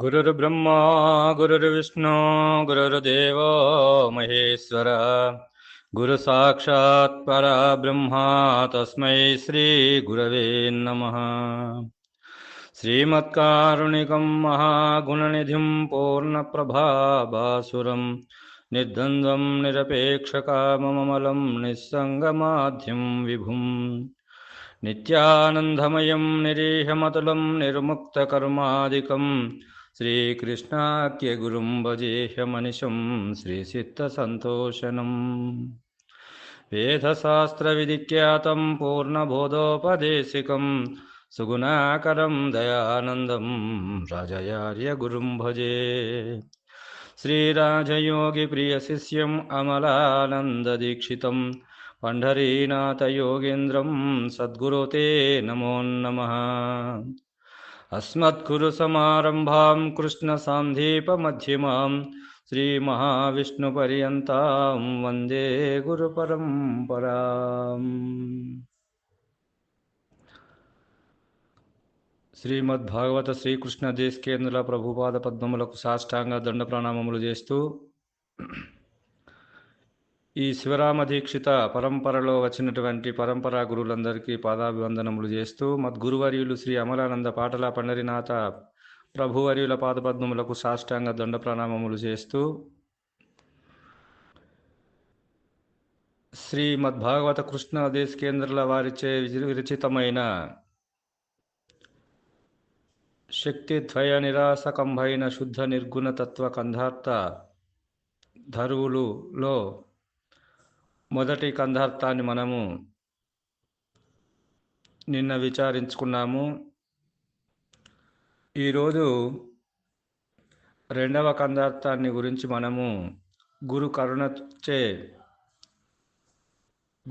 गुरुर्ब्रह्मा गुरुर्विष्णु गुरुर्देवो महेश्वर। गुरुसाक्षात् परब्रह्मा तस्मै श्रीगुरवे नमः। श्रीमत्कारुणिकं महागुणनिधिं पूर्णप्रभाभासुरं निर्द्वन्द्वं निरपेक्षकाममलं निस्सङ्गमाध्यं विभुम् नित्यानन्दमयं निरीहमतुलं श्रीकृष्णाख्यगुरुं भजे ह्यमनिशं श्रीसित्तसन्तोषणम् वेदशास्त्रविदिख्यातं पूर्णबोधोपदेशिकं सुगुणाकरं दयानन्दं राजयार्यगुरुं आर्य गुरुं भजे श्रीराजयोगिप्रियशिष्यमलानन्ददीक्षितं पण्ढरीनाथयोगेन्द्रं सद्गुरु ते नमो नमः। అస్మత్కురు సమారంభాం కృష్ణ సాందీపమధ్యమాం శ్రీమహావిష్ణుపర్యంతం వందే గురు పరంపరా. శ్రీమద్భాగవత శ్రీకృష్ణ దేశకేంద్రుల ప్రభుపాద పద్మములకు సాష్టాంగ దండ ప్రణామములు చేస్తూ ఈ శివరామ దీక్షిత పరంపరలో వచ్చినటువంటి పరంపరా గురువులందరికీ పాదాభివందనములు చేస్తూ మద్గురువర్యులు శ్రీ అమలానంద పాటల పండరినాథ ప్రభువర్యుల పాదపద్మములకు సాష్టాంగ దండ ప్రణామములు చేస్తూ శ్రీ మద్భాగవత కృష్ణ దేశ కేంద్రాల వారిచే విరచితమైన శక్తి ద్వయ నిరాసకంభైన శుద్ధ నిర్గుణ తత్వ కంధార్థ ధరువులులో మొదటి కందార్థాన్ని మనము నిన్న విచారించుకున్నాము. ఈరోజు రెండవ కందార్థాన్ని గురించి మనము గురు కరుణచే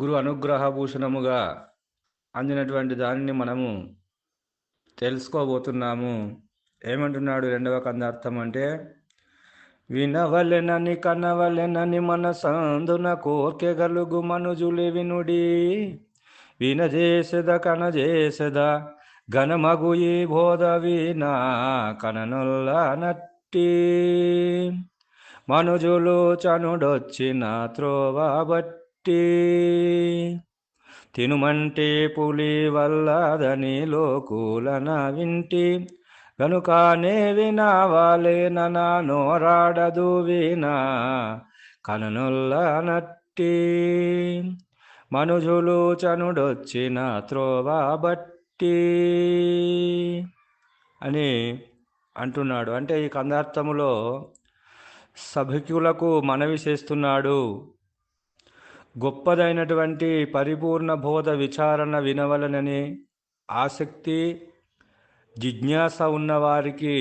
గురు అనుగ్రహభూషణముగా అందినటువంటి దానిని మనము తెలుసుకోబోతున్నాము. ఏమంటున్నాడు రెండవ కందార్థం అంటే వినవలెనని కనవలెనని మనసందున కోర్కెగలుగు మనుజులి వినుడి. వినజేసెద కనజేసెద ఘనమగు ఈ బోధ వినా కననుల్ల నట్టి. మనుజులు చనుడొచ్చిన త్రోవ బట్టి. తినుమంటే పులి వల్లదని లోకులన వింటి. గనుకానే వినావాలే ననా నోరాడదు వినా కనుల్ల నట్టి. మనుజులు చనుడొచ్చిన త్రోవ బట్టి అని అంటున్నాడు. అంటే ఈ కందార్థములో సభికులకు మనవి చేస్తున్నాడు. గొప్పదైనటువంటి పరిపూర్ణ బోధ విచారణ వినవలనని ఆసక్తి జిజ్ఞాస ఉన్నవారికి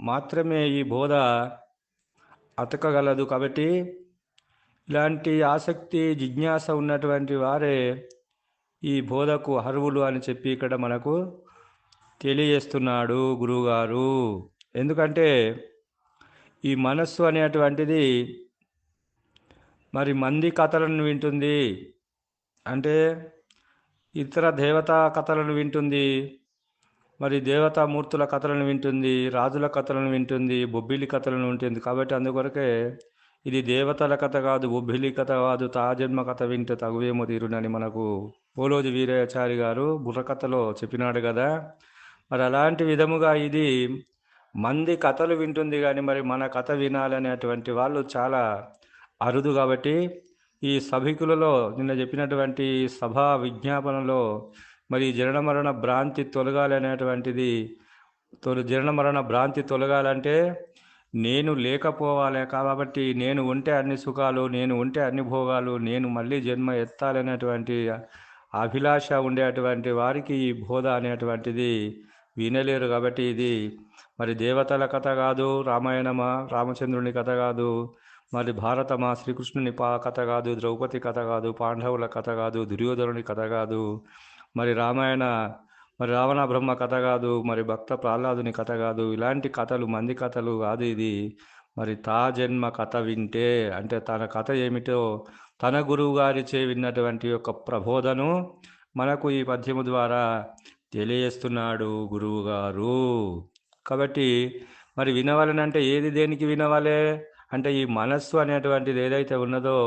మాత్రమే ఈ బోధ అతకగలదు కాబట్టి ఇలాంటి ఆసక్తి జిజ్ఞాస ఉన్నటువంటి వారే ఈ బోధకు అర్హులు అని చెప్పి ఇక్కడ మనకు తెలియజేస్తున్నాడు గురువుగారు. ఎందుకంటే ఈ మనస్సు అనేటువంటిది మరి మంది కథలను వింటుంది. అంటే ఇతర దేవతా కథలను వింటుంది. మరి దేవతామూర్తుల కథలను వింటుంది రాజుల కథలను వింటుంది బొబ్బిలి కథలను వింటుంది. కాబట్టి అందుకొరకే ఇది దేవతల కథ కాదు బొబ్బిలి కథ కాదు తాజన్మ కథ వింటే తగువేమో తీరునని మనకు పోలోజు వీరాచారి గారు బుర్రకథలో చెప్పినాడు కదా. మరి అలాంటి విధముగా ఇది మంది కథలు వింటుంది కానీ మరి మన కథ వినాలనేటువంటి వాళ్ళు చాలా అరుదు కాబట్టి ఈ సభికులలో నిన్న చెప్పినటువంటి సభా విజ్ఞాపనలో మరి జనన మరణ భ్రాంతి తొలగాలనేటువంటిది తొలి జనన మరణ భ్రాంతి తొలగాలంటే నేను లేకపోవాలి కాబట్టి నేను ఉంటే అన్ని సుఖాలు నేను ఉంటే అన్ని భోగాలు నేను మళ్ళీ జన్మ ఎత్తాలనేటువంటి అభిలాష ఉండేటువంటి వారికి ఈ బోధ అనేటువంటిది వినలేరు కాబట్టి ఇది. మరి దేవతల కథ కాదు రామాయణమా రామచంద్రుని కథ కాదు మరి భారతమా శ్రీకృష్ణుని పా కథ కాదు ద్రౌపది కథ కాదు పాండవుల కథ కాదు దుర్యోధనుని కథ కాదు మరి రామాయణ మరి రావణ బ్రహ్మ కథ కాదు మరి భక్త ప్రహ్లాదుని కథ కాదు ఇలాంటి కథలు మంది కథలు కాదు ఇది. మరి తా జన్మ కథ వింటే అంటే తన కథ ఏమిటో తన గురువు గారిచే విన్నటువంటి యొక్క ప్రబోధను మనకు ఈ పద్యము ద్వారా తెలియజేస్తున్నాడు గురువు గారు. కాబట్టి మరి వినవాలనంటే ఏది దేనికి వినవాలే? అంటే ఈ మనస్సు అనేటువంటిది ఏదైతే ఉన్నదో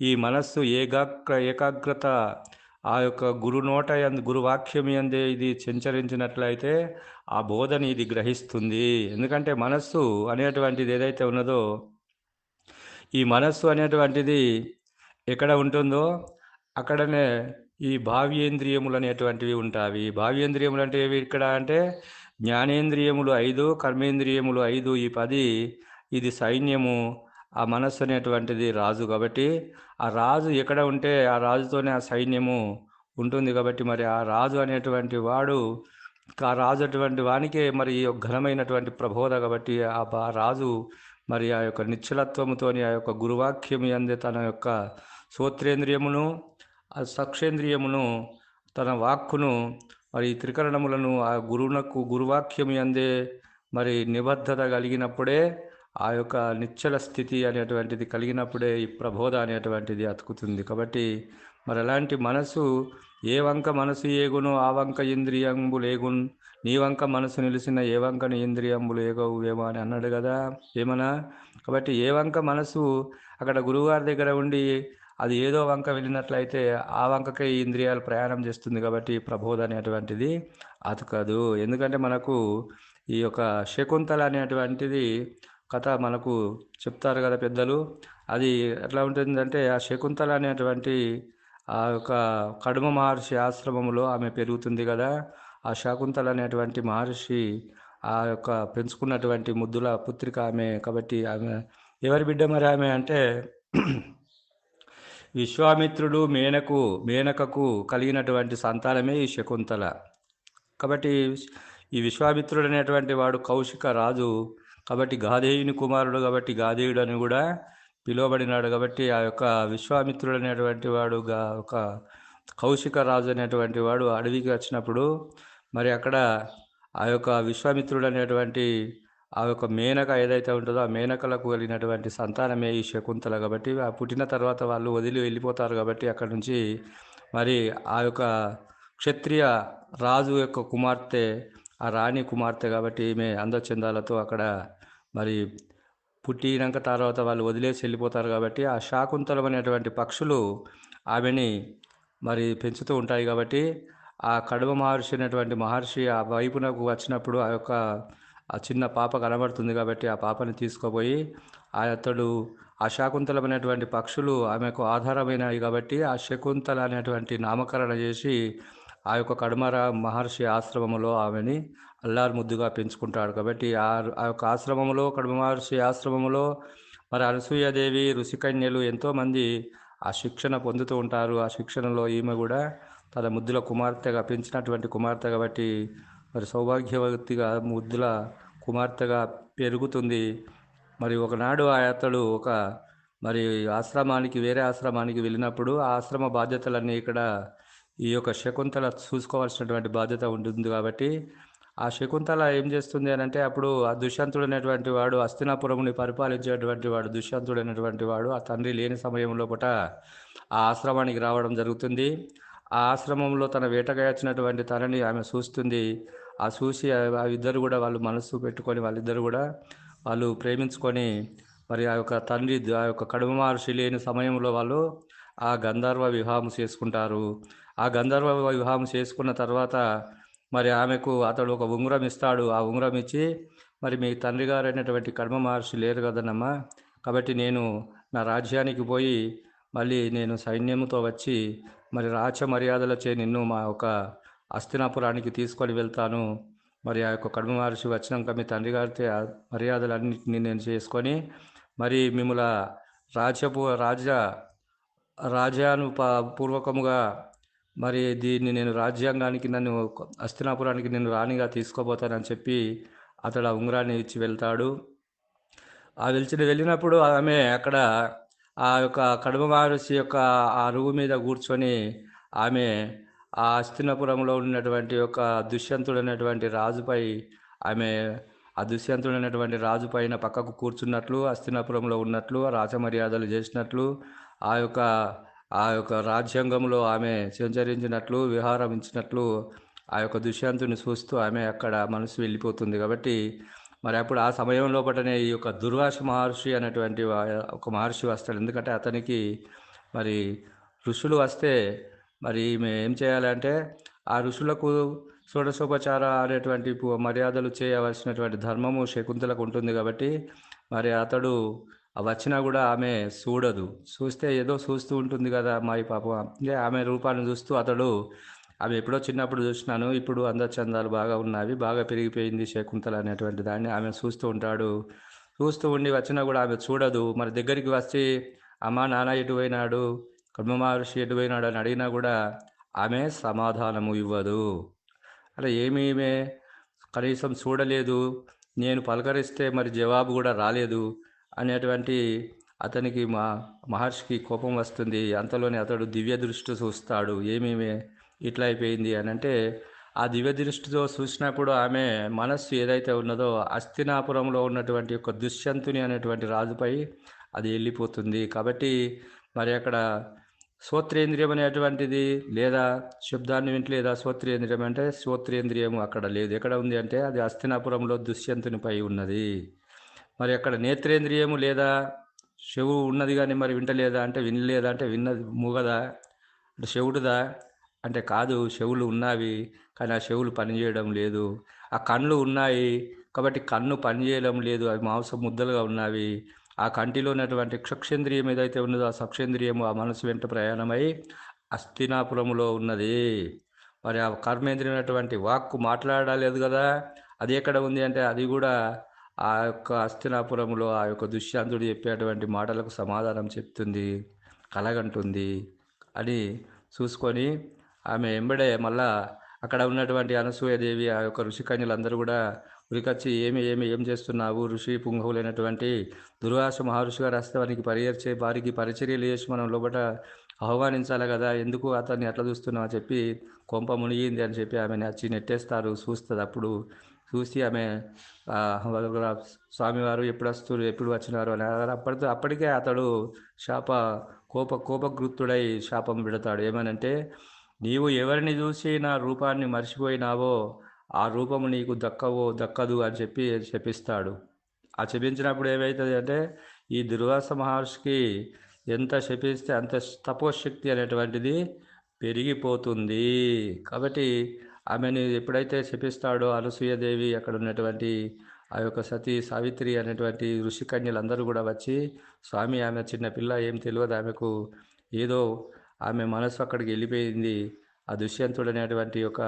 ఈ మనస్సు ఏకాగ్ర ఏకాగ్రత ఆ యొక్క గురు నోట గురువాక్యం ఎందే ఇది సంచరించినట్లయితే ఆ బోధని ఇది గ్రహిస్తుంది. ఎందుకంటే మనస్సు అనేటువంటిది ఏదైతే ఉన్నదో ఈ మనస్సు అనేటువంటిది ఎక్కడ ఉంటుందో అక్కడనే ఈ భావ్యేంద్రియములు అనేటువంటివి ఉంటాయి భావ్యేంద్రియములు అంటే ఏవి ఇక్కడ అంటే జ్ఞానేంద్రియములు ఐదు కర్మేంద్రియములు ఐదు ఈ పది ఇది సైన్యము ఆ మనస్సు అనేటువంటిది రాజు కాబట్టి ఆ రాజు ఎక్కడ ఉంటే ఆ రాజుతోనే ఆ సైన్యము ఉంటుంది కాబట్టి మరి ఆ రాజు అనేటువంటి వాడు ఆ రాజు అటువంటి వానికే మరి ఈ యొక్క ఘనమైనటువంటి ప్రబోధ కాబట్టి ఆ బా- రాజు మరి ఆ యొక్క నిశ్చలత్వముతోని ఆ యొక్క గురువాక్యము అందే తన యొక్క శ్రోత్రేంద్రియమును ఆ సక్షేంద్రియమును తన వాక్కును మరి త్రికరణములను ఆ గురువునకు గురువాక్యము అందే మరి నిబద్ధత కలిగినప్పుడే ఆ యొక్క నిశ్చల స్థితి అనేటువంటిది కలిగినప్పుడే ఈ ప్రబోధ అనేటువంటిది అతుకుతుంది. కాబట్టి మరి అలాంటి మనసు ఏ వంక మనసు ఏగును ఆ వంక ఇంద్రియంబులు ఏగున్ నీ వంక మనసు నిలిచిన ఏ వంకని ఇంద్రియంబులు ఏగవువేమో ఏమో అని అన్నాడు కదా ఏమన్నా? కాబట్టి ఏ వంక మనసు అక్కడ గురువుగారి దగ్గర ఉండి అది ఏదో వంక వెళ్ళినట్లయితే ఆ వంకకే ఇంద్రియాలు ప్రయాణం చేస్తుంది కాబట్టి ప్రబోధ అనేటువంటిది అతకదు. ఎందుకంటే మనకు ఈ యొక్క శకుంతల అనేటువంటిది కథ మనకు చెప్తారు కదా పెద్దలు. అది ఎట్లా ఉంటుందంటే ఆ శకుంతల అనేటువంటి ఆ యొక్క కడుమ మహర్షి ఆశ్రమంలో ఆమె పెరుగుతుంది కదా. ఆ శకుంతల అనేటువంటి మహర్షి ఆ యొక్క పెంచుకున్నటువంటి ముద్దుల పుత్రిక ఆమె. కాబట్టి ఆమె ఎవరి బిడ్డ మరి ఆమె అంటే విశ్వామిత్రుడు మేనకు మేనకకు కలిగినటువంటి సంతానమే ఈ శకుంతల. కాబట్టి ఈ విశ్వామిత్రుడు అనేటువంటి వాడు కౌశిక రాజు. కాబట్టి గాధేయుని కుమారుడు కాబట్టి గాధేయుడు అని కూడా పిలువబడినాడు కాబట్టి ఆ యొక్క విశ్వామిత్రుడు అనేటువంటి వాడు గా ఒక కౌశిక రాజు అనేటువంటి వాడు అడవికి వచ్చినప్పుడు మరి అక్కడ ఆ యొక్క విశ్వామిత్రుడు అనేటువంటి ఆ యొక్క మేనక ఏదైతే ఉంటుందో ఆ మేనకలకు వెళ్ళినటువంటి సంతానమే ఈ శకుంతల కాబట్టి ఆ పుట్టిన తర్వాత వాళ్ళు వదిలి వెళ్ళిపోతారు కాబట్టి అక్కడ నుంచి మరి ఆ యొక్క క్షత్రియ రాజు యొక్క కుమార్తె ఆ రాణి కుమార్తె కాబట్టి ఈమె అందచందాలతో అక్కడ మరి పుట్టినాక తర్వాత వాళ్ళు వదిలేసి వెళ్ళిపోతారు కాబట్టి ఆ శాకుంతలం అనేటువంటి పక్షులు ఆమెని మరి పెంచుతూ ఉంటాయి కాబట్టి ఆ కడవ మహర్షి అనేటువంటి మహర్షి ఆ వైపునకు వచ్చినప్పుడు ఆ యొక్క ఆ చిన్న పాప కనబడుతుంది కాబట్టి ఆ పాపని తీసుకుపోయి ఆ అతడు ఆ శాకుంతలం అనేటువంటి పక్షులు ఆమెకు ఆధారమైనవి కాబట్టి ఆ శకుంతల అనేటువంటి నామకరణ చేసి ఆ యొక్క కడుమర మహర్షి ఆశ్రమంలో ఆమెని అల్లారు ముద్దుగా పెంచుకుంటాడు కాబట్టి ఆ ఆ యొక్క ఆశ్రమంలో కడుమ మహర్షి ఆశ్రమంలో మరి అనసూయాదేవి ఋషికన్యలు ఎంతోమంది ఆ శిక్షణ పొందుతూ ఉంటారు. ఆ శిక్షణలో ఈమె కూడా తన ముద్దుల కుమార్తెగా పెంచినటువంటి కుమార్తె కాబట్టి మరి సౌభాగ్యవతిగా ముద్దుల కుమార్తెగా పెరుగుతుంది. మరి ఒకనాడు ఆ అతడు ఒక మరి ఆశ్రమానికి వేరే ఆశ్రమానికి వెళ్ళినప్పుడు ఆ ఆశ్రమ బాధ్యతలన్నీ ఇక్కడ ఈ యొక్క శకుంతల చూసుకోవాల్సినటువంటి బాధ్యత ఉంటుంది కాబట్టి ఆ శకుంతల ఏం చేస్తుంది అని అంటే అప్పుడు ఆ దుష్యంతుడు అనేటువంటి వాడు అస్తినాపురముని పరిపాలించేటువంటి వాడు దుష్యంతుడు అనేటువంటి వాడు ఆ తండ్రి లేని సమయంలో పూట ఆ ఆశ్రమానికి రావడం జరుగుతుంది. ఆ ఆశ్రమంలో తన వేటగాయచ్చినటువంటి తనని ఆమె చూస్తుంది. ఆ చూసి ఆ- ఆ ఇద్దరు కూడా వాళ్ళు మనస్సు పెట్టుకొని వాళ్ళిద్దరు కూడా వాళ్ళు ప్రేమించుకొని మరి ఆ యొక్క తండ్రి ఆ యొక్క కడుమ మహర్షి లేని సమయంలో వాళ్ళు ఆ గంధర్వ వివాహం చేసుకుంటారు. ఆ గంధర్వ వివాహం చేసుకున్న తర్వాత మరి ఆమెకు అతడు ఒక ఉంగరం ఇస్తాడు. ఆ ఉంగరం ఇచ్చి మరి మీ తండ్రి గారు అయినటువంటి కర్మ మహర్షి లేరు కదనమ్మా కాబట్టి నేను నా రాజ్యానికి పోయి మళ్ళీ నేను సైన్యంతో వచ్చి మరి రాచ మర్యాదలచే నిన్ను మా ఒక అస్థినాపురానికి తీసుకొని వెళ్తాను. మరి ఆ యొక్క కడుమ మహర్షి వచ్చినాక మీ తండ్రి గారితో మర్యాదలన్నింటినీ నేను చేసుకొని మరి మిమ్మల రాజ్యపు రాజ్య రాజ్యాను పూర్వకముగా మరి దీన్ని నేను రాజ్యాంగానికి నన్ను అస్తినాపురానికి నేను రాణిగా తీసుకోబోతానని చెప్పి అతడు ఆ ఉంగరాన్ని ఇచ్చి వెళ్తాడు. ఆ వెలిచిన వెళ్ళినప్పుడు ఆమె అక్కడ ఆ యొక్క కడుమ మహర్షి యొక్క ఆ అరుగు మీద కూర్చొని ఆమె ఆ అస్తినపురంలో ఉన్నటువంటి యొక్క దుష్యంతుడు అనేటువంటి రాజుపై ఆమె ఆ దుష్యంతుడు అనేటువంటి రాజు పైన పక్కకు కూర్చున్నట్లు అస్తినాపురంలో ఉన్నట్లు రాజమర్యాదలు చేసినట్లు ఆ యొక్క ఆ యొక్క రాజ్యాంగంలో ఆమె సంచరించినట్లు విహారించినట్లు ఆ యొక్క దుష్యంతుని చూస్తూ ఆమె అక్కడ మనసు వెళ్ళిపోతుంది కాబట్టి మరి అప్పుడు ఆ సమయం లోపలనే ఈ యొక్క దుర్వాస మహర్షి అనేటువంటి ఒక మహర్షి వస్తాడు. ఎందుకంటే అతనికి మరి ఋషులు వస్తే మరి ఈమె ఏం చేయాలంటే ఆ ఋషులకు షోడశోపచార అనేటువంటి మర్యాదలు చేయవలసినటువంటి ధర్మము శకుంతలకు ఉంటుంది కాబట్టి మరి అతడు వచ్చినా కూడా ఆమె చూడదు. చూస్తే ఏదో చూస్తూ ఉంటుంది కదా మరి పాపం. అంటే ఆమె రూపాన్ని చూస్తూ అతడు ఆమె ఎప్పుడో చిన్నప్పుడు చూసినాను ఇప్పుడు అందచందాలు బాగా ఉన్నవి బాగా పెరిగిపోయింది శకుంతల అనేటువంటి దాన్ని ఆమె చూస్తూ ఉంటాడు. చూస్తూ ఉండి వచ్చినా కూడా ఆమె చూడదు. మరి దగ్గరికి వచ్చి అమ్మ నాన్న ఎటు పోయినాడు? కర్మ మహర్షి ఎటు పోయినాడు? అని అడిగినా కూడా ఆమె సమాధానము ఇవ్వదు. అలా ఏమీమే కనీసం చూడలేదు. నేను పలకరిస్తే మరి జవాబు కూడా రాలేదు. అనేటువంటి అతనికి మా మహర్షికి కోపం వస్తుంది. అంతలోనే అతడు దివ్య దృష్టి చూస్తాడు. ఏమేమి ఇట్లా అయిపోయింది అని అంటే ఆ దివ్య దృష్టితో చూసినప్పుడు ఆమె మనస్సు ఏదైతే ఉన్నదో అస్థినాపురంలో ఉన్నటువంటి ఒక దుష్యంతుని అనేటువంటి రాజుపై అది వెళ్ళిపోతుంది. కాబట్టి మరి అక్కడ శ్రోత్రేంద్రియం అనేటువంటిది లేదా శబ్దాన్ని వింటలేదా శ్రోత్రేంద్రియం అంటే శ్రోత్రేంద్రియం అక్కడ లేదు. ఎక్కడ ఉంది అంటే అది అస్థినాపురంలో దుష్యంతునిపై ఉన్నది. మరి అక్కడ నేత్రేంద్రియము లేదా చెవు ఉన్నది కానీ మరి వింటలేదా అంటే వినలేదా అంటే విన్నది మూగదా? అంటే చెవుడుదా అంటే కాదు చెవులు ఉన్నవి కానీ ఆ చెవులు పనిచేయడం లేదు. ఆ కళ్ళు ఉన్నాయి కాబట్టి కన్ను పనిచేయడం లేదు. అవి మాంసం ముద్దలుగా ఉన్నవి. ఆ కంటిలో ఉన్నటువంటి క్షక్షేంద్రియం ఏదైతే ఉన్నదో ఆ సక్షేంద్రియము ఆ మనసు వెంట ప్రయాణమై అస్థినాపురములో ఉన్నది. మరి ఆ కర్మేంద్రియమైనటువంటి వాక్కు మాట్లాడలేదు కదా? అది ఎక్కడ ఉంది అంటే అది కూడా ఆ యొక్క అస్థినాపురంలో ఆ యొక్క దుష్యంతుడు చెప్పేటువంటి మాటలకు సమాధానం చెప్తుంది కలగంటుంది అని చూసుకొని ఆమె ఎంబడే మళ్ళా అక్కడ ఉన్నటువంటి అనసూయదేవి ఆ యొక్క ఋషికన్యలందరూ కూడా ఉరికొచ్చి ఏమి ఏమి ఏం చేస్తున్నావు? ఋషి పుంగవులైనటువంటి దుర్వాస మహర్షి గారు వారికి పరిచర్చే వారికి పరిచర్యలు చేసి మనం లోపల ఆహ్వానించాలి కదా ఎందుకు అతన్ని అట్లా చూస్తున్నావు? అని చెప్పి కొంప మునిగింది అని చెప్పి ఆమెను వచ్చి నెట్టేస్తారు చూస్తుంది అప్పుడు. చూసి ఆమె స్వామివారు ఎప్పుడు వస్తారు ఎప్పుడు వచ్చినారు అని. అప్పటితో అప్పటికే అతడు శాప కోప కోపగృత్తుడై శాపం పెడతాడు ఏమనంటే నీవు ఎవరిని చూసి నా రూపాన్ని మర్చిపోయినావో ఆ రూపము నీకు దక్కవో దక్కదు అని చెప్పి శపిస్తాడు. ఆ శపించినప్పుడు ఏమవుతుంది అంటే ఈ దుర్వాస మహర్షికి ఎంత శపిస్తే అంత తపోశక్తి అనేటువంటిది పెరిగిపోతుంది. కాబట్టి ఆమెను ఎప్పుడైతే శపిస్తాడో అనసూయదేవి అక్కడ ఉన్నటువంటి ఆ యొక్క సతీ సావిత్రి అనేటువంటి ఋషికన్యలందరూ కూడా వచ్చి స్వామి ఆమె చిన్న పిల్ల ఏం తెలియదు ఆమెకు. ఏదో ఆమె మనసు అక్కడికి వెళ్ళిపోయింది. ఆ దుష్యంతుడు అనేటువంటి యొక్క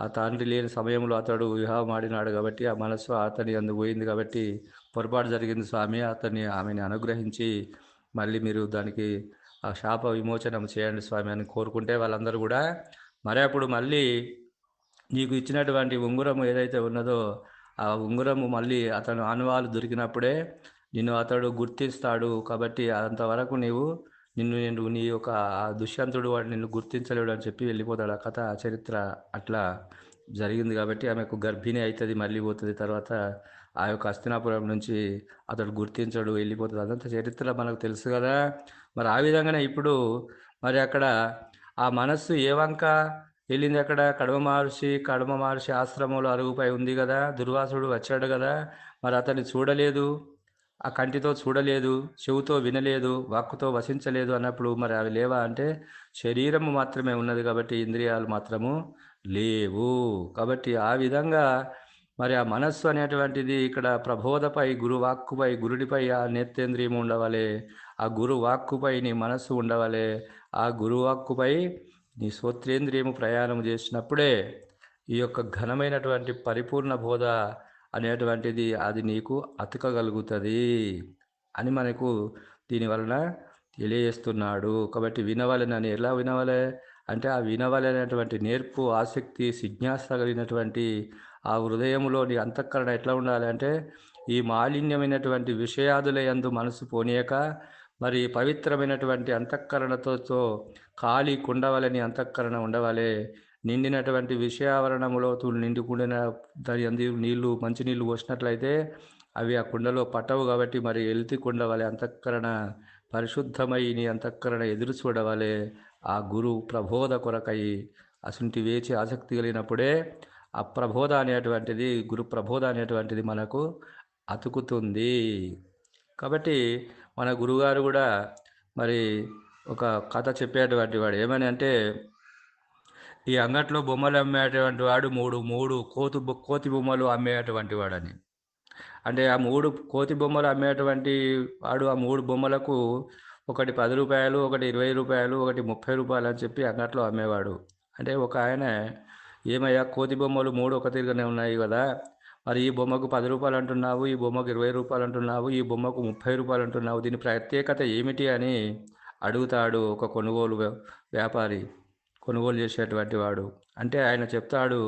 ఆ తండ్రి లేని సమయంలో అతడు వివాహం ఆడినాడు కాబట్టి ఆ మనసు అతని అందు పోయింది కాబట్టి పొరపాటు జరిగింది స్వామి. అతన్ని ఆమెని అనుగ్రహించి మళ్ళీ మీరు దానికి ఆ శాప విమోచనం చేయండి స్వామి అని కోరుకుంటే వాళ్ళందరూ కూడా మరి అప్పుడు మళ్ళీ నీకు ఇచ్చినటువంటి ఉంగరం ఏదైతే ఉన్నదో ఆ ఉంగరము మళ్ళీ అతను అనువాలు దొరికినప్పుడే నిన్ను అతడు గుర్తిస్తాడు కాబట్టి అంతవరకు నీవు నిన్ను నేను నీ యొక్క దుష్యంతుడు వాడు నిన్ను గుర్తించలేడు అని చెప్పి వెళ్ళిపోతాడు. ఆ కథ ఆ చరిత్ర అట్లా జరిగింది కాబట్టి ఆమెకు గర్భిణి అవుతుంది మళ్ళీ పోతుంది. తర్వాత ఆ యొక్క హస్తినాపురం నుంచి అతడు గుర్తించడు వెళ్ళిపోతుంది. అదంతా చరిత్ర మనకు తెలుసు కదా. మరి ఆ విధంగానే ఇప్పుడు మరి అక్కడ ఆ మనస్సు ఏ వంక వెళ్ళింది అక్కడ కడమ మహర్షి కడమ మహర్షి ఆశ్రమంలో అరుగుపై ఉంది కదా? దుర్వాసుడు వచ్చాడు కదా? మరి అతన్ని చూడలేదు. ఆ కంటితో చూడలేదు చెవుతో వినలేదు వాక్కుతో వసించలేదు అన్నప్పుడు మరి అవి లేవా అంటే శరీరము మాత్రమే ఉన్నది కాబట్టి ఇంద్రియాలు మాత్రము లేవు. కాబట్టి ఆ విధంగా మరి ఆ మనస్సు అనేటువంటిది ఇక్కడ ప్రబోధపై గురువాక్కుపై గురుడిపై ఆ నేత్రేంద్రియం ఉండవాలి. ఆ గురువాక్కుపై నీ మనస్సు ఉండవాలి. ఆ గురువాక్కుపై నీ శ్రోత్రేంద్రియము ప్రయాణం చేసినప్పుడే ఈ యొక్క ఘనమైనటువంటి పరిపూర్ణ బోధ అనేటువంటిది అది నీకు అతకగలుగుతుంది అని మనకు దీని వలన తెలియజేస్తున్నాడు. కాబట్టి వినవలెనని ఎలా వినవలే? అంటే ఆ వినవలనేటువంటి నేర్పు ఆసక్తి జిజ్ఞాస కలిగినటువంటి ఆ హృదయంలోని అంతఃకరణ ఎట్లా ఉండాలి అంటే ఈ మాలిన్యమైనటువంటి విషయాదుల యందు మనసు పోనీయక మరి పవిత్రమైనటువంటి అంతఃకరణతో ఖాళీ కుండవలని అంతఃకరణ ఉండవలే. నిండినటువంటి విషయావరణములో నిండుకుండిన దాని అంది నీళ్ళు మంచినీళ్ళు పోసినట్లయితే అవి ఆ కుండలో పట్టవు కాబట్టి మరి ఎల్తి కుండ వలె అంతఃకరణ పరిశుద్ధమై నీ అంతఃకరణ ఎదురు చూడవలే. ఆ గురు ప్రబోధ కొరకై అసుంటి వేచి ఆసక్తి కలిగినప్పుడే ఆ ప్రబోధ అనేటువంటిది గురు ప్రబోధ అనేటువంటిది మనకు అతుకుతుంది. కాబట్టి మన గురుగారు కూడా మరి ఒక కథ చెప్పేటువంటి వాడు. ఏమని అంటే ఈ అంగట్లో బొమ్మలు అమ్మేటువంటి వాడు మూడు మూడు కోతి బొ- కోతి బొమ్మలు అమ్మేటువంటి వాడని. అంటే ఆ మూడు కోతి బొమ్మలు అమ్మేటువంటి వాడు ఆ మూడు బొమ్మలకు ఒకటి పది రూపాయలు ఒకటి ఇరవై రూపాయలు ఒకటి ముప్పై రూపాయలు అని చెప్పి అంగట్లో అమ్మేవాడు. అంటే ఒక ఆయన ఏమయ్యా కోతి బొమ్మలు మూడు ఒక తిరగనే ఉన్నాయి కదా మరి ఈ బొమ్మకు పది రూపాయలు అంటున్నావు ఈ బొమ్మకు ఇరవై రూపాయలు అంటున్నావు ఈ బొమ్మకు ముప్పై రూపాయలు అంటున్నావు దీని ప్రత్యేకత ఏమిటి అని అడుగుతాడు ఒక కొనుగోలు వ్యాపారి కొనుగోలు చేసేటువంటి వాడు. అంటే ఆయన చెప్తాడు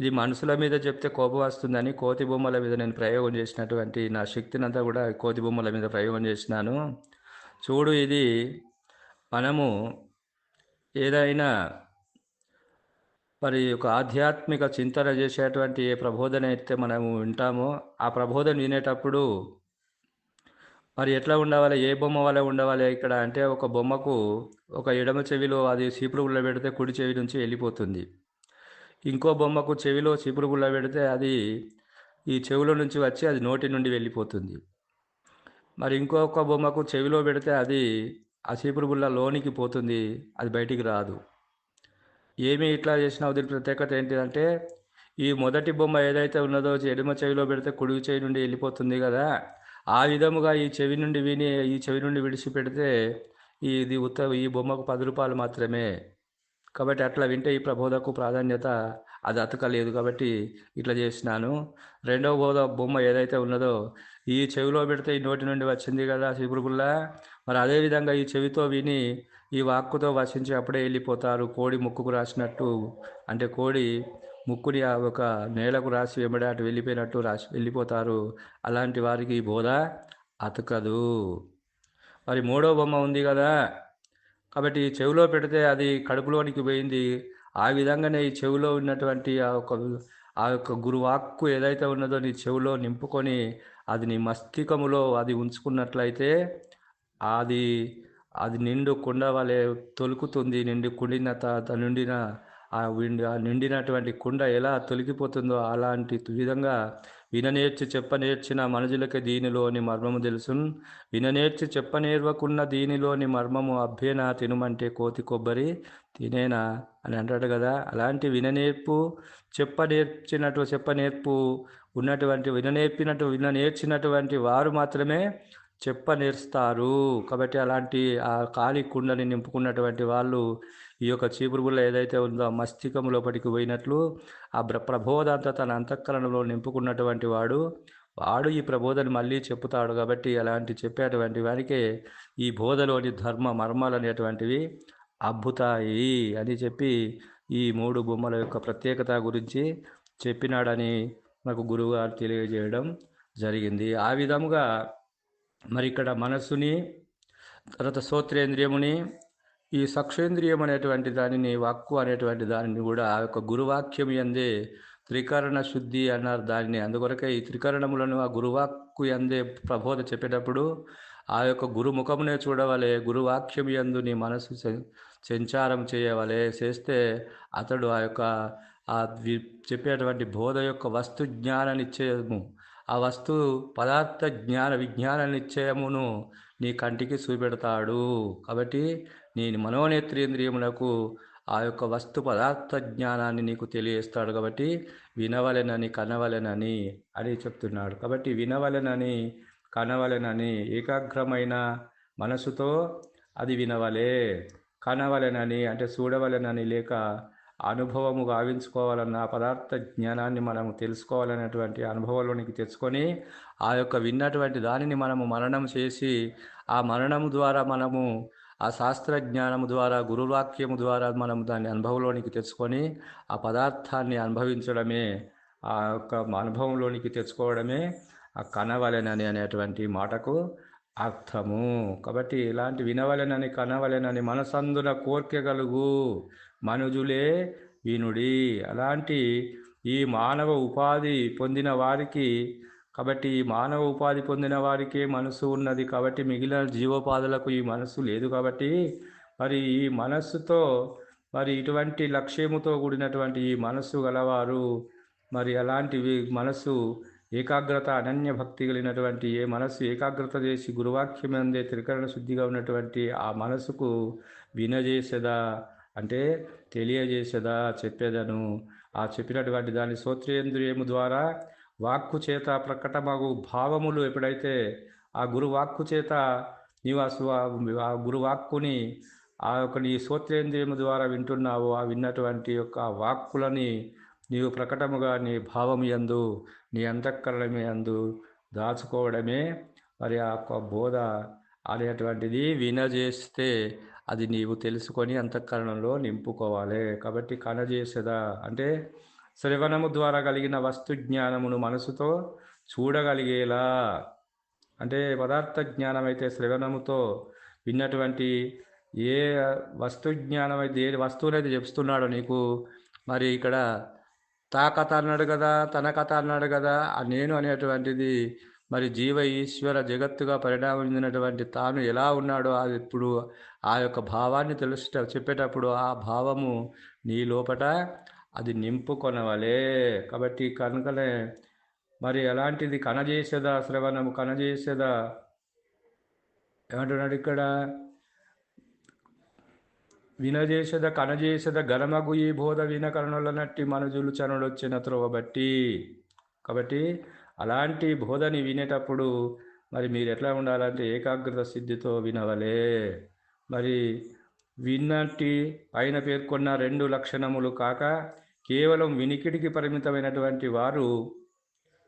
ఇది మనుషుల మీద చెప్తే కోపం వస్తుందని కోతి బొమ్మల మీద నేను ప్రయోగం చేసినటువంటి నా శక్తిని అంతా కూడా కోతి బొమ్మల మీద ప్రయోగం చేసినాను. చూడు ఇది మనము ఏదైనా మరి ఒక ఆధ్యాత్మిక చింతన చేసేటువంటి ఏ ప్రబోధన అయితే మనము వింటామో ఆ ప్రబోధన వినేటప్పుడు మరి ఎట్లా ఉండవాలి? ఏ బొమ్మ వల్ల ఉండవాలి ఇక్కడ? అంటే ఒక బొమ్మకు ఒక ఎడమ చెవిలో అది చీపురు గుళ్ళ పెడితే కుడి చెవి నుంచి వెళ్ళిపోతుంది. ఇంకో బొమ్మకు చెవిలో చీపురు గుళ్ళ పెడితే అది ఈ చెవిలో నుంచి వచ్చి అది నోటి నుండి వెళ్ళిపోతుంది. మరి ఇంకొక బొమ్మకు చెవిలో పెడితే అది ఆ చీపురు గుళ్ళ లోనికి పోతుంది. అది బయటికి రాదు. ఏమి ఇట్లా చేసినావు దీని ప్రత్యేకత ఏంటిదంటే ఈ మొదటి బొమ్మ ఏదైతే ఉన్నదో ఎడమ చెవిలో పెడితే కుడి చెవి నుండి వెళ్ళిపోతుంది కదా ఆ విధముగా ఈ చెవి నుండి విని ఈ చెవి నుండి విడిచిపెడితే ఇది ఉత్త ఈ బొమ్మకు పది రూపాయలు మాత్రమే. కాబట్టి అట్లా వింటే ఈ ప్రబోధకు ప్రాధాన్యత అది అతకలేదు. కాబట్టి ఇట్లా చేసినాను. రెండవ బోధ బొమ్మ ఏదైతే ఉన్నదో ఈ చెవిలో పెడితే ఈ నోటి నుండి వచ్చింది కదా శిబురుగుల్లా మరి అదేవిధంగా ఈ చెవితో విని ఈ వాక్కుతో వసించి అప్పుడే వెళ్ళిపోతారు. కోడి ముక్కుకు రాసినట్టు అంటే కోడి ముక్కుని ఆ ఒక నేలకు రాసి వెంబడి అటు వెళ్ళిపోయినట్టు రాసి వెళ్ళిపోతారు. అలాంటి వారికి ఈ బోధ అతకదు. మరి మూడో బొమ్మ ఉంది కదా. కాబట్టి చెవిలో పెడితే అది కడుపులోనికి పోయింది. ఆ విధంగానే ఈ చెవిలో ఉన్నటువంటి ఆ ఒక ఆ యొక్క గురువాక్కు ఏదైతే ఉన్నదో నీ చెవిలో నింపుకొని అది నీ మస్తికములో అది ఉంచుకున్నట్లయితే అది అది నిండు కుండ వలె తొలుకుతుంది. నిండి కుండిన తర్వాత నిండిన ఆ ఆ నిండినటువంటి కుండ ఎలా తొలగిపోతుందో అలాంటి విధంగా విననేర్చి చెప్పనేర్చిన మనుషులకి దీనిలోని మర్మము తెలుసు విననేర్చి చెప్పనేర్వకున్న దీనిలోని మర్మము అభ్యేనా తినుమంటే కోతి కొబ్బరి తినేనా అని అంటాడు కదా. అలాంటి విననేర్పు చెప్పనేర్చినట్టు చెప్పనేర్పు ఉన్నటువంటి విననేర్పినట్టు విననేర్చినటువంటి వారు మాత్రమే చెప్పనేర్స్తారు. కాబట్టి అలాంటి ఆ ఖాళీ కుండని నింపుకున్నటువంటి వాళ్ళు ఈ యొక్క చీపురుగుల్ల ఏదైతే ఉందో మస్తికం లోపలికి పోయినట్లు ఆ ప్రబోధంత ప్రబోధ తన అంతఃకరణలో నింపుకున్నటువంటి వాడు వాడు ఈ ప్రబోధను మళ్ళీ చెప్పుతాడు. కాబట్టి అలాంటి చెప్పేటువంటి వారికే ఈ బోధలోని ధర్మ మర్మాలు అనేటువంటివి అబ్బుతాయి అని చెప్పి ఈ మూడు బొమ్మల యొక్క ప్రత్యేకత గురించి చెప్పినాడని నాకు గురువుగారు తెలియజేయడం జరిగింది. ఆ విధముగా మరి ఇక్కడ మనస్సుని తర్వాత శ్రోత్రేంద్రియముని ఈ సక్షేంద్రియం అనేటువంటి దానిని వాక్కు అనేటువంటి దానిని కూడా ఆ యొక్క గురువాక్యం ఎందే త్రికరణ శుద్ధి అన్నారు దానిని. అందుకొరకే ఈ త్రికరణములను ఆ గురువాక్కు ఎందే ప్రబోధ చెప్పేటప్పుడు ఆ యొక్క గురుముఖమునే చూడవలే గురువాక్యం ఎందు నీ మనసు సంచారం చేయవలే చేస్తే అతడు ఆ యొక్క ఆ చెప్పేటువంటి బోధ యొక్క వస్తు జ్ఞానాన్ని ఇచ్చేము ఆ వస్తు పదార్థ జ్ఞాన విజ్ఞాన నిశ్చయమును నీ కంటికి చూపెడతాడు. కాబట్టి నీ మనోనేత్రేంద్రియములకు ఆ యొక్క వస్తు పదార్థ జ్ఞానాన్ని నీకు తెలియజేస్తాడు కాబట్టి వినవలెనని కనవలెనని అని చెప్తున్నాడు. కాబట్టి వినవలెనని కనవలెనని ఏకాగ్రమైన మనసుతో అది వినవలే. కనవలెనని అంటే చూడవలెనని లేక అనుభవము గావించుకోవాలన్న పదార్థ జ్ఞానాన్ని మనము తెలుసుకోవాలనేటువంటి అనుభవంలోనికి తెచ్చుకొని ఆ యొక్క విన్నటువంటి దానిని మనము మననం చేసి ఆ మననము ద్వారా మనము ఆ శాస్త్ర జ్ఞానము ద్వారా గురువాక్యము ద్వారా మనం దాన్ని అనుభవంలోనికి తెచ్చుకొని ఆ పదార్థాన్ని అనుభవించడమే ఆ యొక్క అనుభవంలోనికి తెచ్చుకోవడమే ఆ కనవలెనని అనేటువంటి మాటకు అర్థము. కాబట్టి ఇలాంటి వినవలెనని కనవలెనని మనసందున కోర్కెగలుగు మనుజులే ఈనుడి. అలాంటి ఈ మానవ ఉపాధి పొందిన వారికి కాబట్టి ఈ మానవ ఉపాధి పొందిన వారికే మనసు ఉన్నది కాబట్టి మిగిలిన జీవోపాధులకు ఈ మనసు లేదు కాబట్టి మరి ఈ మనస్సుతో మరి ఇటువంటి లక్ష్యముతో కూడినటువంటి ఈ మనస్సు గలవారు మరి అలాంటివి మనస్సు ఏకాగ్రత అనన్య భక్తి కలిగినటువంటి ఏ మనస్సు ఏకాగ్రత చేసి గురువాక్యం అందే త్రికరణ శుద్ధిగా ఉన్నటువంటి ఆ మనసుకు వినజేసేదా? అంటే తెలియజేసేదా చెప్పేదను? ఆ చెప్పినటువంటి దాని శ్రోత్రేంద్రియము ద్వారా వాక్కు చేత ప్రకటమగు భావములు ఎప్పుడైతే ఆ గురువాక్కు చేత నీవు ఆ గురువాక్కుని ఆ యొక్క నీ శ్రోత్రేంద్రియము ద్వారా వింటున్నావు ఆ విన్నటువంటి యొక్క వాక్కులని నీవు ప్రకటముగా నీ భావము యందు నీ అంతఃకరణమే యందు దాచుకోవడమే మరి ఆ యొక్క బోధ అనేటువంటిది వినజేస్తే అది నీవు తెలుసుకొని అంతఃకరణంలో నింపుకోవాలి. కాబట్టి కనజేసేదా అంటే శ్రవణము ద్వారా కలిగిన వస్తు జ్ఞానమును మనసుతో చూడగలిగేలా. అంటే పదార్థ జ్ఞానం అయితే శ్రవణముతో విన్నటువంటి ఏ వస్తు జ్ఞానం అయితే ఏ వస్తువునైతే చెప్తున్నాడో నీకు మరి ఇక్కడ తా కథ అన్నాడు కదా తన కథ అన్నాడు కదా ఆ నేను అనేటువంటిది మరి జీవ ఈశ్వర జగత్తుగా పరిణామం చెందినటువంటి తాను ఎలా ఉన్నాడో అది ఇప్పుడు ఆ యొక్క భావాన్ని తెలుసు చెప్పేటప్పుడు ఆ భావము నీ లోపట అది నింపుకొనవలే. కాబట్టి కనుకనే మరి ఎలాంటిది కనజేసేదా శ్రవణము? కనజేసేదా? ఏమంటున్నాడు ఇక్కడ? వినజేసద కనజేసద? గణమగు ఈ బోధ వినకరణుల నట్టి మనుజులు చనుడొచ్చిన త్రోవబట్టి కాబట్టి అలాంటి బోధని వినేటప్పుడు మరి మీరు ఎట్లా ఉండాలంటే ఏకాగ్రత సిద్ధితో వినవలే. మరి విన్నట్టి పైన పేర్కొన్న రెండు లక్షణములు కాక కేవలం వినికిడికి పరిమితమైనటువంటి వారు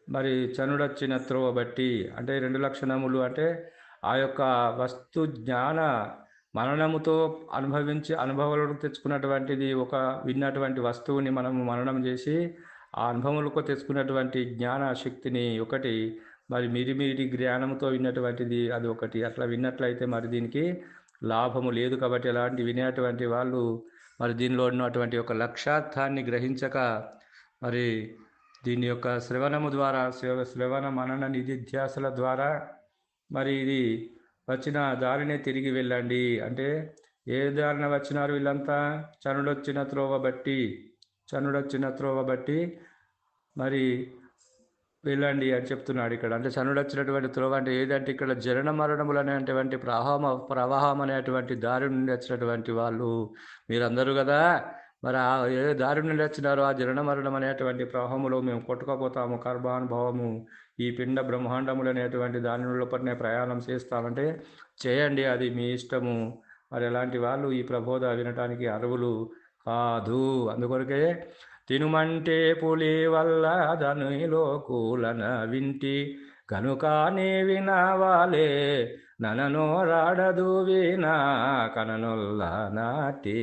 మరి చనుడొచ్చిన త్రోవ బట్టి అంటే రెండు లక్షణములు అంటే ఆ యొక్క వస్తు జ్ఞాన మననముతో అనుభవించి అనుభవాలకు తెచ్చుకున్నటువంటిది ఒక విన్నటువంటి వస్తువుని మనము మననం చేసి ఆ అనుభవములకు తెచ్చుకున్నటువంటి జ్ఞాన శక్తిని ఒకటి మరి మిరిమిరి జ్ఞానంతో విన్నటువంటిది అది ఒకటి. అట్లా విన్నట్లయితే మరి దీనికి లాభము లేదు కాబట్టి అలాంటి వినేటువంటి వాళ్ళు మరి దీనిలో ఉన్నటువంటి ఒక లక్ష్యార్థాన్ని గ్రహించక మరి దీని యొక్క శ్రవణము ద్వారా శ్రవణ మనన నిధిధ్యాసల ద్వారా మరి ఇది వచ్చిన దారినే తిరిగి వెళ్ళండి. అంటే ఏ దారిన వచ్చినారు వీళ్ళంతా? చనుడొచ్చిన త్రోవ బట్టి చనుడొచ్చిన త్రోవ బట్టి మరి వెళ్ళండి అని చెప్తున్నాడు ఇక్కడ. అంటే చనుడొచ్చినటువంటి త్రోవ అంటే ఏదంటే ఇక్కడ జనన మరణములు అనేటువంటి ప్రవాహం ప్రవాహం అనేటువంటి దారి నుండి వచ్చినటువంటి వాళ్ళు. మీరందరూ కదా? మరి ఆ ఏ దారి నుండి వచ్చినారో ఆ జనన మరణం అనేటువంటి ప్రవాహములో మేము కొట్టుకపోతాము కర్మానుభవము. ఈ పిండ బ్రహ్మాండములు అనేటువంటి దాని లోపలనే ప్రయాణం చేస్తామంటే చేయండి అది మీ ఇష్టము. మరి అలాంటి వాళ్ళు ఈ ప్రబోధ వినటానికి అరువులు కాదు అందుకొరకే తినుమంటే పులి వల్ల ధనులో కూలన వింటి. కనుకానే వినవాలే నననో రాడదు వినా కననొల్ల నాటి.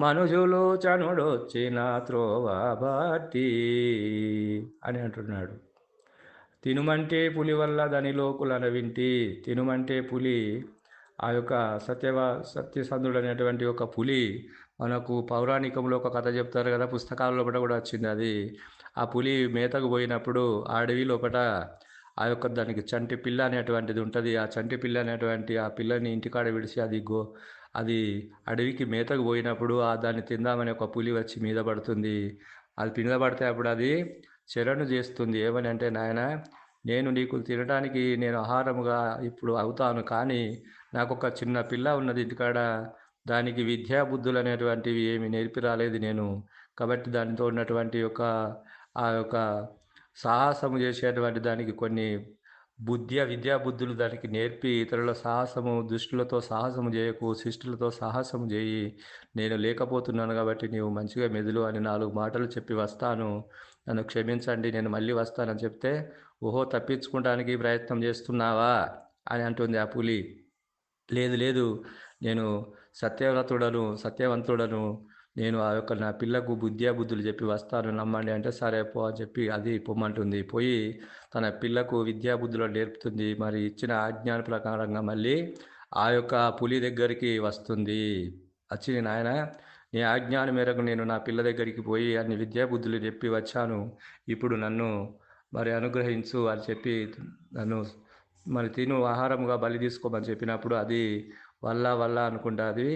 మనుషులు చనుడొచ్చిన త్రోవ బాటి అని అంటున్నాడు. తినుమంటే పులి వల్ల దాని లోకులన వింటి. తినుమంటే పులి ఆ యొక్క సత్యవ సత్యసంధుడు అనేటువంటి ఒక పులి మనకు పౌరాణికంలో ఒక కథ చెప్తారు కదా పుస్తకాల లోపల కూడా వచ్చింది అది. ఆ పులి మేతకు పోయినప్పుడు ఆ అడవి లోపల ఆ యొక్క దానికి చంటి పిల్ల అనేటువంటిది ఉంటుంది. ఆ చంటి పిల్ల అనేటువంటి ఆ పిల్లని ఇంటికాడ విడిచి అది గో అది అడవికి మేతకు పోయినప్పుడు ఆ దాన్ని తిందామని ఒక పులి వచ్చి మీద పడుతుంది. అది మీద పడితే అప్పుడు అది చెరను చేస్తుంది. ఏమని అంటే నాయన నేను నీకు తినడానికి నేను ఆహారముగా ఇప్పుడు అవుతాను. కానీ నాకు ఒక చిన్న పిల్ల ఉన్నది ఇంటికాడ. దానికి విద్యాబుద్ధులు అనేటువంటివి ఏమి నేర్పి రాలేదు నేను. కాబట్టి దానితో ఉన్నటువంటి ఒక ఆ యొక్క సాహసము చేసేటువంటి దానికి కొన్ని బుద్ధ్య విద్యా బుద్ధులు దానికి నేర్పి ఇతరుల సాహసము దుష్టులతో సాహసము చేయకు శిష్టులతో సాహసము చేయి. నేను లేకపోతున్నాను కాబట్టి నీవు మంచిగా మెదులు అని నాలుగు మాటలు చెప్పి వస్తాను. నన్ను క్షమించండి నేను మళ్ళీ వస్తానని చెప్తే ఓహో తప్పించుకోవడానికి ప్రయత్నం చేస్తున్నావా? అని అంటుంది ఆ పులి. లేదు లేదు నేను సత్యవ్రతుడను సత్యవంతుడను నేను ఆ యొక్క నా పిల్లకు బుద్ధ్యా బుద్ధులు చెప్పి వస్తాను నమ్మండి అంటే సరే పో అని చెప్పి అది పొమ్మంటుంది. పోయి తన పిల్లకు విద్యాబుద్ధులు నేర్పుతుంది. మరి ఇచ్చిన ఆజ్ఞాన ప్రకారంగా మళ్ళీ ఆ యొక్క పులి దగ్గరికి వస్తుంది. వచ్చి నాయన నీ ఆజ్ఞాన మేరకు నేను నా పిల్ల దగ్గరికి పోయి అన్ని విద్యాబుద్ధులు చెప్పి వచ్చాను. ఇప్పుడు నన్ను మరి అనుగ్రహించు అని చెప్పి నన్ను మరి తిను ఆహారముగా బలి తీసుకోమని చెప్పినప్పుడు అది వల్ల వల్ల అనుకుంటా అది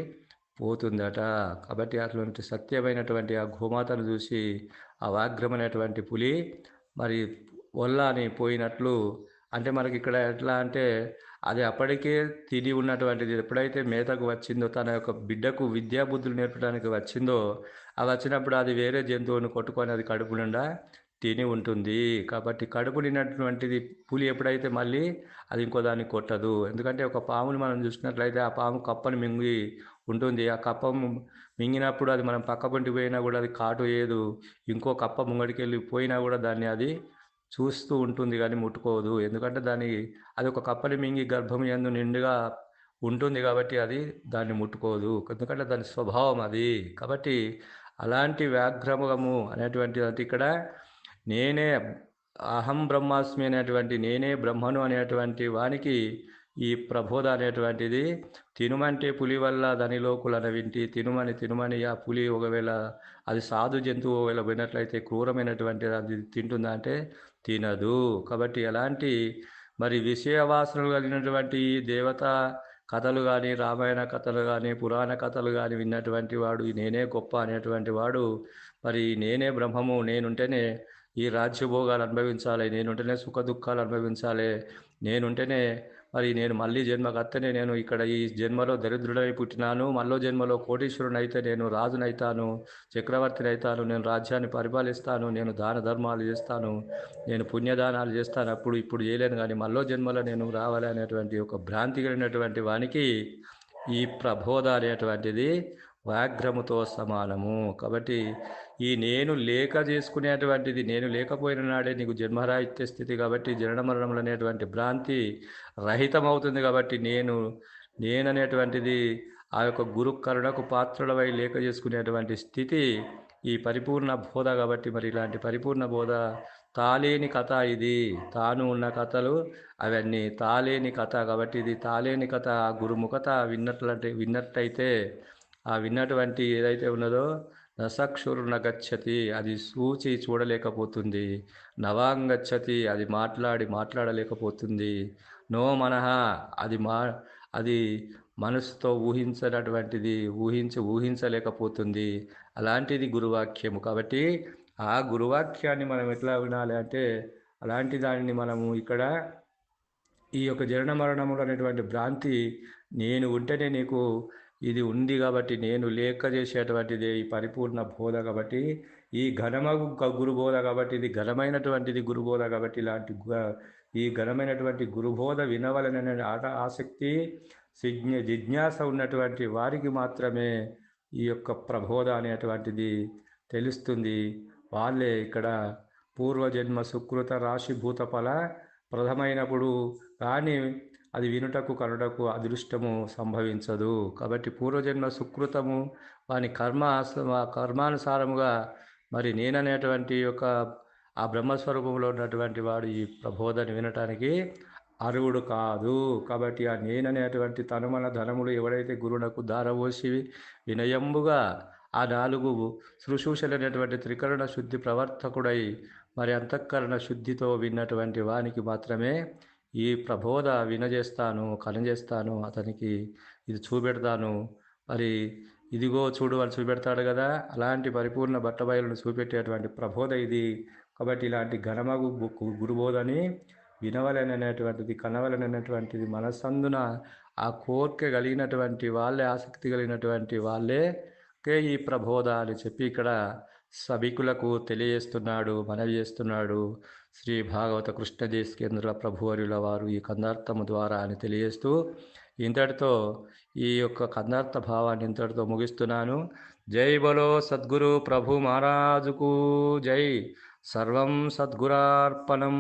పోతుందట. కాబట్టి అటువంటి సత్యమైనటువంటి ఆ గోమాతను చూసి ఆ వాగ్రమైనటువంటి పులి మరి వల్ల అని పోయినట్లు అంటే మనకి ఇక్కడ ఎట్లా అంటే అది అప్పటికే తిని ఉన్నటువంటిది. ఎప్పుడైతే మేతకు వచ్చిందో తన యొక్క బిడ్డకు విద్యాబుద్ధులు నేర్పడానికి వచ్చిందో అది వచ్చినప్పుడు అది వేరే జంతువును కొట్టుకొని అది కడుపు నిండా తిని ఉంటుంది. కాబట్టి కడుపు నిన్నటువంటిది పులి ఎప్పుడైతే మళ్ళీ అది ఇంకో దాన్ని కొట్టదు. ఎందుకంటే ఒక పాముని మనం చూసినట్లయితే ఆ పాము కప్పని మింగి ఉంటుంది. ఆ కప్ప మింగినప్పుడు అది మనం పక్క పొంటి పోయినా కూడా అది కాటు వేయదు. ఇంకో కప్ప ముంగడికి వెళ్ళి పోయినా కూడా దాన్ని అది చూస్తూ ఉంటుంది కానీ ముట్టుకోదు. ఎందుకంటే దాని అది ఒక కప్పని మింగి గర్భం ఎందు నిండుగా ఉంటుంది కాబట్టి అది దాన్ని ముట్టుకోదు. ఎందుకంటే దాని స్వభావం అది. కాబట్టి అలాంటి వ్యాఘ్రమగము అనేటువంటి ఇక్కడ నేనే అహం బ్రహ్మాస్మి అనేటువంటి నేనే బ్రహ్మను అనేటువంటి వానికి ఈ ప్రబోధ అనేటువంటిది తినుమంటే పులి వల్ల దాని లోకులను వింటి తినుమని తినుమని ఆ పులి ఒకవేళ అది సాధు జంతువు ఒకవేళ పోయినట్లయితే క్రూరమైనటువంటి అది తింటుందా అంటే తినదు. కాబట్టి ఎలాంటి మరి విషయ వాసనలు కలిగినటువంటి దేవత కథలు కానీ రామాయణ కథలు కానీ పురాణ కథలు కానీ విన్నటువంటి వాడు నేనే గొప్ప అనేటువంటి వాడు. మరి నేనే బ్రహ్మము నేనుంటేనే ఈ రాజ్యభోగాలు అనుభవించాలి నేనుంటేనే సుఖ దుఃఖాలు అనుభవించాలి నేనుంటేనే మరి నేను మళ్ళీ జన్మకు అత్తనే నేను ఇక్కడ ఈ జన్మలో దరిద్రుడై పుట్టినాను మళ్ళో జన్మలో కోటీశ్వరుని అయితే నేను రాజునైతాను చక్రవర్తిని అవుతాను నేను రాజ్యాన్ని పరిపాలిస్తాను నేను దాన ధర్మాలు చేస్తాను నేను పుణ్యదానాలు చేస్తాను అప్పుడు ఇప్పుడు చేయలేను కానీ మళ్ళో జన్మలో నేను రావాలి అనేటువంటి ఒక భ్రాంతి కలిగినటువంటి వానికి ఈ ప్రబోధ అనేటువంటిది వ్యాఘ్రముతో సమానము. కాబట్టి ఈ నేను లేక చేసుకునేటువంటిది నేను లేకపోయిన నాడే నీకు జన్మరాహిత్య స్థితి కాబట్టి జనన మరణములు అనేటువంటి భ్రాంతి రహితమవుతుంది కాబట్టి నేను నేననేటువంటిది ఆ యొక్క గురు కరుణకు పాత్రులవై లేక చేసుకునేటువంటి స్థితి ఈ పరిపూర్ణ బోధ కాబట్టి మరి ఇలాంటి పరిపూర్ణ బోధ తాలేని కథ ఇది. తాను ఉన్న కథలు అవన్నీ తాలేని కథ కాబట్టి ఇది తాలేని కథ. గురుముఖత విన్నట్లంటే విన్నట్టయితే ఆ విన్నటువంటి ఏదైతే ఉన్నదో నసక్షురుణ గచ్చతి అది సూచి చూడలేకపోతుంది. నవాంగచ్చతి అది మాట్లాడి మాట్లాడలేకపోతుంది. నో మనహ అది మా అది మనసుతో ఊహించినటువంటిది ఊహించి ఊహించలేకపోతుంది. అలాంటిది గురువాక్యము. కాబట్టి ఆ గురువాక్యాన్ని మనం ఎట్లా వినాలి అంటే అలాంటి దానిని మనము ఇక్కడ ఈ యొక్క జనన మరణములు అనేటువంటి భ్రాంతి నేను ఉంటేనే నీకు ఇది ఉంది కాబట్టి నేను లేక చేసేటువంటిది ఈ పరిపూర్ణ బోధ కాబట్టి ఈ ఘనమగు గురుబోధ కాబట్టి ఇది ఘనమైనటువంటిది గురుబోధ కాబట్టి ఇలాంటి ఈ ఘనమైనటువంటి గురుబోధ వినవలననే ఆట ఆసక్తి సిజ్ఞ జిజ్ఞాస ఉన్నటువంటి వారికి మాత్రమే ఈ యొక్క ప్రబోధ అనేటువంటిది తెలుస్తుంది. వాళ్ళే ఇక్కడ పూర్వజన్మ సుకృత రాశిభూత ఫల ప్రథమైనప్పుడు కానీ అది వినుటకు కనుటకు అదృష్టము సంభవించదు. కాబట్టి పూర్వజన్మ సుకృతము వాని కర్మ కర్మానుసారముగా మరి నేననేటువంటి యొక్క ఆ బ్రహ్మస్వరూపంలో ఉన్నటువంటి వాడు ఈ ప్రబోధని వినటానికి అరువుడు కాదు. కాబట్టి ఆ నేననేటువంటి తనుమల ధనములు ఎవడైతే గురువునకు దారవోసి వినయంబుగా ఆ నాలుగు శుశ్రూషలైనటువంటి త్రికరణ శుద్ధి ప్రవర్తకుడై మరి అంతఃకరణ శుద్ధితో విన్నటువంటి వానికి మాత్రమే ఈ ప్రబోధ వినజేస్తాను కనజేస్తాను అతనికి ఇది చూపెడతాను. మరి ఇదిగో చూడు అని చూపెడతాడు కదా. అలాంటి పరిపూర్ణ బట్టబయలను చూపెట్టేటువంటి ప్రబోధ ఇది. కాబట్టి ఇలాంటి ఘనమగు గురుబోధని వినవలననేటువంటిది కనవలననేటువంటిది మనస్సందున ఆ కోరిక కలిగినటువంటి వాళ్ళే ఆసక్తి కలిగినటువంటి వాళ్ళేకే ఈ ప్రబోధ అని చెప్పి ఇక్కడ సభికులకు తెలియజేస్తున్నాడు మనవి చేస్తున్నాడు. శ్రీ భాగవత కృష్ణదేశకేంద్రుల ప్రభువర్యుల వారు ఈ కందార్థము ద్వారా అని తెలియజేస్తూ ఇంతటితో ఈ యొక్క కందార్థ భావాన్ని ఇంతటితో ముగిస్తున్నాను. జై బలో సద్గురు ప్రభు మహారాజుకు జై. సర్వం సద్గురార్పణం.